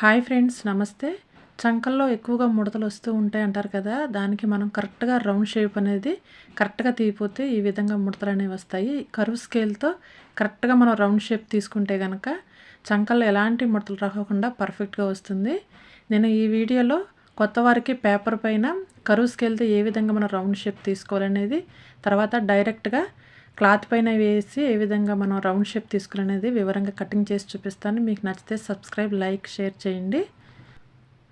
Hi friends నమస్తే. చంకల్లో ఎక్కువగా ముడతలు వస్తూ ఉంటాయి అంటారు కదా దానికి మనం కరెక్ట్గా రౌండ్ షేప్ అనేది కరెక్ట్గా తీయపోతే ఈ విధంగా ముడతలు అనేవి వస్తాయి. కరువు స్కేల్తో కరెక్ట్గా మనం రౌండ్ షేప్ తీసుకుంటే కనుక చంకల్లో ఎలాంటి ముడతలు రాకుండా పర్ఫెక్ట్గా వస్తుంది. నేను ఈ వీడియోలో కొత్త వారికి పేపర్ పైన కరువు స్కేల్తో ఏ విధంగా మనం రౌండ్ షేప్ తీసుకోవాలనేది తర్వాత డైరెక్ట్గా క్లాత్ పైన వేసి ఏ విధంగా మనం రౌండ్ షేప్ తీసుకునేది వివరంగా కటింగ్ చేసి చూపిస్తాను. మీకు నచ్చితే సబ్స్క్రైబ్ లైక్ షేర్ చేయండి.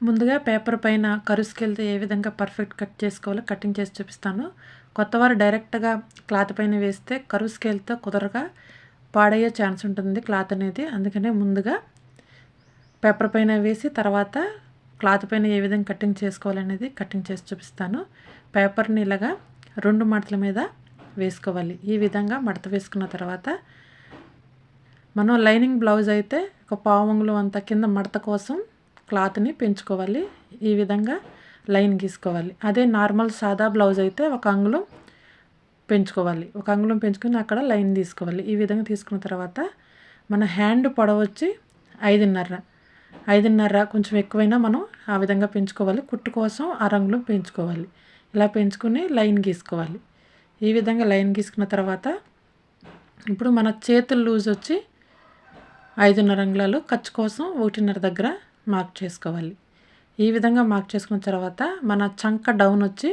ముందుగా పేపర్ పైన కరుసుకెళ్తే ఏ విధంగా పర్ఫెక్ట్ కట్ చేసుకోవాలో కటింగ్ చేసి చూపిస్తాను. కొత్తవారు డైరెక్ట్గా క్లాత్ పైన వేస్తే కరుసుకెళ్తే కుదరగా పాడయ్యే ఛాన్స్ ఉంటుంది క్లాత్ అనేది. అందుకనే ముందుగా పేపర్ పైన వేసి తర్వాత క్లాత్ పైన ఏ విధంగా కటింగ్ చేసుకోవాలనేది కటింగ్ చేసి చూపిస్తాను. పేపర్ని ఇలాగా రెండు మడతల మీద వేసుకోవాలి. ఈ విధంగా మడత వేసుకున్న తర్వాత మనం లైనింగ్ బ్లౌజ్ అయితే ఒక పావంగులు అంత కింద మడత కోసం క్లాత్ని పెంచుకోవాలి. ఈ విధంగా లైన్ గీసుకోవాలి. అదే నార్మల్ సాదా బ్లౌజ్ అయితే ఒక అంగుళం పెంచుకోవాలి. ఒక అంగుళం పెంచుకొని అక్కడ లైన్ తీసుకోవాలి. ఈ విధంగా తీసుకున్న తర్వాత మన హ్యాండ్ పొడవచ్చి ఐదున్నర. ఐదున్నర కొంచెం ఎక్కువైనా మనం ఆ విధంగా పెంచుకోవాలి. కుట్టు కోసం ఆ రంగులు పెంచుకోవాలి. ఇలా పెంచుకుని లైన్ గీసుకోవాలి. ఈ విధంగా లైన్ గీసుకున్న తర్వాత ఇప్పుడు మన చేతులు లూజ్ వచ్చి ఐదున్నర అంగుళాలు ఖర్చు కోసం ఒకటిన్నర దగ్గర మార్క్ చేసుకోవాలి. ఈ విధంగా మార్క్ చేసుకున్న తర్వాత మన చంక డౌన్ వచ్చి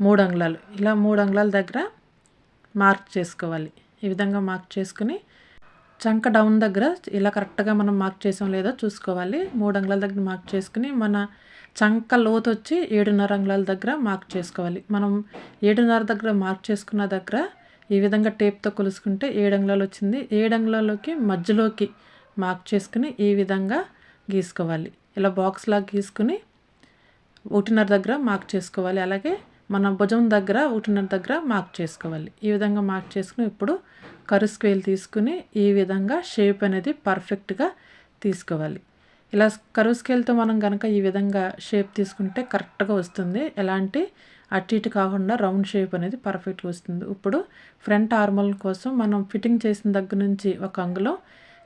మూడు అంగుళాలు. ఇలా మూడు అంగుళాల దగ్గర మార్క్ చేసుకోవాలి. ఈ విధంగా మార్క్ చేసుకుని చంక డౌన్ దగ్గర ఇలా కరెక్ట్గా మనం మార్క్ చేసాం లేదో చూసుకోవాలి. మూడు అంగుళాల దగ్గర మార్క్ చేసుకుని మన చంక లోతు వచ్చి ఏడున్నర అంగుళాల దగ్గర మార్క్ చేసుకోవాలి. మనం ఏడున్నర దగ్గర మార్క్ చేసుకున్న దగ్గర ఈ విధంగా టేప్తో కొలుసుకుంటే ఏడు అంగుళాలు వచ్చింది. ఏడు అంగుళాల్లోకి మధ్యలోకి మార్క్ చేసుకుని ఈ విధంగా గీసుకోవాలి. ఇలా బాక్స్ లాగా గీసుకుని ఒకటిన్నర దగ్గర మార్క్ చేసుకోవాలి. అలాగే మన భుజం దగ్గర ఒకటిన్నర దగ్గర మార్క్ చేసుకోవాలి. ఈ విధంగా మార్క్ చేసుకుని ఇప్పుడు కరు స్కేల్ తీసుకుని ఈ విధంగా షేప్ అనేది పర్ఫెక్ట్గా తీసుకోవాలి. ఇలా కరువు స్కేల్తో మనం కనుక ఈ విధంగా షేప్ తీసుకుంటే కరెక్ట్గా వస్తుంది. ఎలాంటి అటు ఇటు కాకుండా రౌండ్ షేప్ అనేది పర్ఫెక్ట్గా వస్తుంది. ఇప్పుడు ఫ్రంట్ ఆర్మల్ కోసం మనం ఫిట్టింగ్ చేసిన దగ్గర నుంచి ఒక అంగులం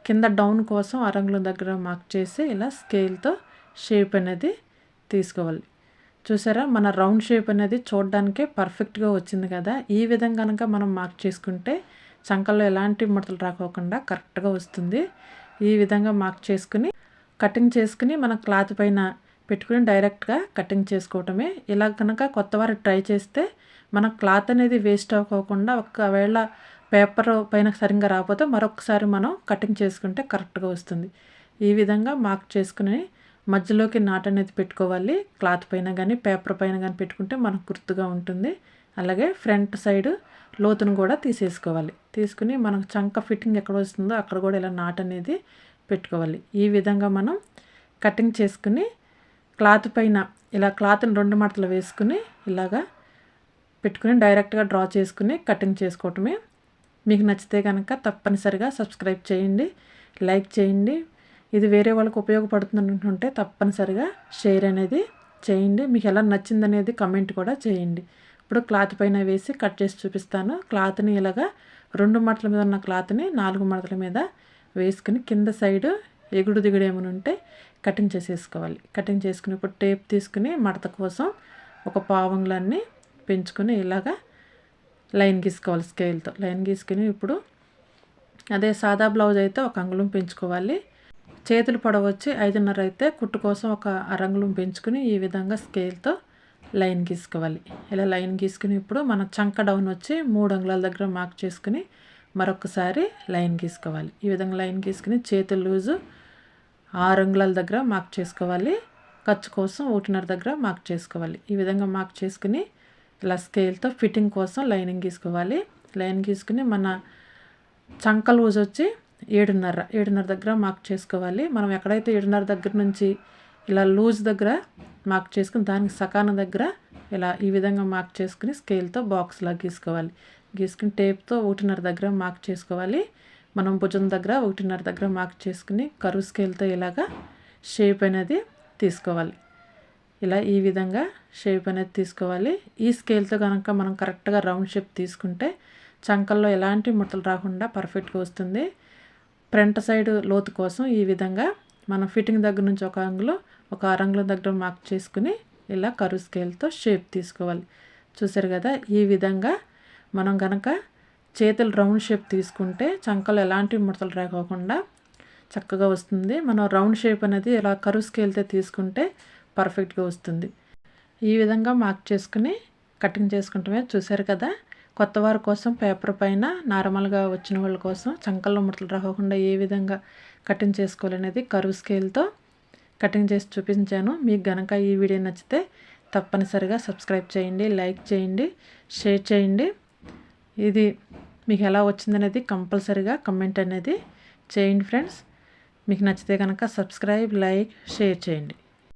కింద డౌన్ కోసం అరంగులం దగ్గర మార్క్ చేసి ఇలా స్కేల్తో షేప్ అనేది తీసుకోవాలి. చూసారా? మన రౌండ్ షేప్ అనేది చూడడానికే పర్ఫెక్ట్గా వచ్చింది కదా? ఈ విధంగా కనుక మనం మార్క్ చేసుకుంటే చంకల్లో ఎలాంటి ముడతలు రాకోకుండా కరెక్ట్గా వస్తుంది. ఈ విధంగా మార్క్ చేసుకుని కటింగ్ చేసుకుని మన క్లాత్ పైన పెట్టుకుని డైరెక్ట్గా కటింగ్ చేసుకోవటమే. ఇలా కనుక కొత్త వారు ట్రై చేస్తే మన క్లాత్ అనేది వేస్ట్ అవ్వకుండా ఒకవేళ పేపర్ పైన సరిగ్గా రాకపోతే మరొకసారి మనం కటింగ్ చేసుకుంటే కరెక్ట్గా వస్తుంది. ఈ విధంగా మార్క్ చేసుకుని మధ్యలోకి నాట్ అనేది పెట్టుకోవాలి. క్లాత్ పైన కానీ పేపర్ పైన కానీ పెట్టుకుంటే మనకు గుర్తుగా ఉంటుంది. అలాగే ఫ్రంట్ సైడ్ లోతును కూడా తీసేసుకోవాలి. తీసుకుని మనకు చంక ఫిట్టింగ్ ఎక్కడ వస్తుందో అక్కడ కూడా ఇలా నాట్ అనేది పెట్టుకోవాలి. ఈ విధంగా మనం కటింగ్ చేసుకుని క్లాత్ పైన ఇలా క్లాత్ని రెండు మడతలు వేసుకుని ఇలాగా పెట్టుకుని డైరెక్ట్గా డ్రా చేసుకుని కటింగ్ చేసుకోవటమే. మీకు నచ్చితే కనుక తప్పనిసరిగా సబ్స్క్రైబ్ చేయండి. లైక్ చేయండి. ఇది వేరే వాళ్ళకి ఉపయోగపడుతుందంటుంటే తప్పనిసరిగా షేర్ అనేది చేయండి. మీకు ఎలా నచ్చిందనేది కమెంట్ కూడా చేయండి. ఇప్పుడు క్లాత్ పైన వేసి కట్ చేసి చూపిస్తాను. క్లాత్ని ఇలాగా రెండు మడతల మీద ఉన్న క్లాత్ని నాలుగు మడతల మీద వేసుకుని కింద సైడ్ ఎగుడు దిగుడు ఏమైనా ఉంటే కటింగ్ చేసేసుకోవాలి. కటింగ్ చేసుకుని ఇప్పుడు టేప్ తీసుకుని మడత కోసం ఒక పావంగులన్నీ పెంచుకొని ఇలాగా లైన్ గీసుకోవాలి స్కేల్తో. లైన్ గీసుకుని ఇప్పుడు అదే సాదా బ్లౌజ్ అయితే ఒక అంగుళం పెంచుకోవాలి. చేతులు పొడవు ఐదున్నర అయితే కుట్టు కోసం ఒక అరంగులం పెంచుకుని ఈ విధంగా స్కేల్తో లైన్ గీసుకోవాలి. ఇలా లైన్ గీసుకుని ఇప్పుడు మన చంక డౌన్ వచ్చి మూడు అంగుళాల దగ్గర మార్క్ చేసుకుని మరొకసారి లైన్ గీసుకోవాలి. ఈ విధంగా లైన్ గీసుకుని చేతులు లూజు ఆరు అంగుళాల దగ్గర మార్క్ చేసుకోవాలి. ఖర్చు కోసం ఒకటిన్నర దగ్గర మార్క్ చేసుకోవాలి. ఈ విధంగా మార్క్ చేసుకుని ఇలా స్కేల్తో ఫిట్టింగ్ కోసం లైనింగ్ గీసుకోవాలి. లైన్ గీసుకుని మన చంక లూజ్ వచ్చి ఏడున్నర ఏడున్నర దగ్గర మార్క్ చేసుకోవాలి. మనం ఎక్కడైతే ఏడున్నర దగ్గర నుంచి ఇలా లూజ్ దగ్గర మార్క్ చేసుకుని దానికి సకాన దగ్గర ఇలా ఈ విధంగా మార్క్ చేసుకుని స్కేల్తో బాక్స్లా గీసుకోవాలి. గీసుకుని టేప్తో ఒకటిన్నర దగ్గర మార్క్ చేసుకోవాలి. మనం భుజం దగ్గర ఒకటిన్నర దగ్గర మార్క్ చేసుకుని కరువు స్కేల్తో ఇలాగా షేప్ అనేది తీసుకోవాలి. ఇలా ఈ విధంగా షేప్ అనేది తీసుకోవాలి. ఈ స్కేల్తో కనుక మనం కరెక్ట్గా రౌండ్ షేప్ తీసుకుంటే చంకల్లో ఎలాంటి ముట్టలు రాకుండా పర్ఫెక్ట్గా వస్తుంది. ఫ్రంట్ సైడ్ లోతు కోసం ఈ విధంగా మనం ఫిట్టింగ్ దగ్గర నుంచి ఒక అంగులు ఒక అరంగుల దగ్గర మార్క్ చేసుకుని ఇలా కరువు స్కేల్తో షేప్ తీసుకోవాలి. చూసారు కదా? ఈ విధంగా మనం కనుక చేతులు రౌండ్ షేప్ తీసుకుంటే చంకలు ఎలాంటి ముడతలు రాకోకుండా చక్కగా వస్తుంది. మనం రౌండ్ షేప్ అనేది ఇలా కరువు స్కేల్తో తీసుకుంటే పర్ఫెక్ట్గా వస్తుంది. ఈ విధంగా మార్క్ చేసుకుని కటింగ్ చేసుకుంటామే. చూసారు కదా? కొత్త వారి కోసం పేపర్ పైన నార్మల్గా వచ్చిన వాళ్ళ కోసం చంకల్లో ముడతలు రాకుండా ఏ విధంగా కటింగ్ చేసుకోవాలనేది కరువు స్కేల్తో కటింగ్ చేసి చూపించాను. మీకు గనక ఈ వీడియో నచ్చితే తప్పనిసరిగా సబ్స్క్రైబ్ చేయండి లైక్ చేయండి షేర్ చేయండి. ఇది మీకు ఎలా వచ్చిందనేది కంపల్సరీగా కమెంట్ అనేది చేయండి ఫ్రెండ్స్. మీకు నచ్చితే కనుక సబ్స్క్రైబ్ లైక్ షేర్ చేయండి.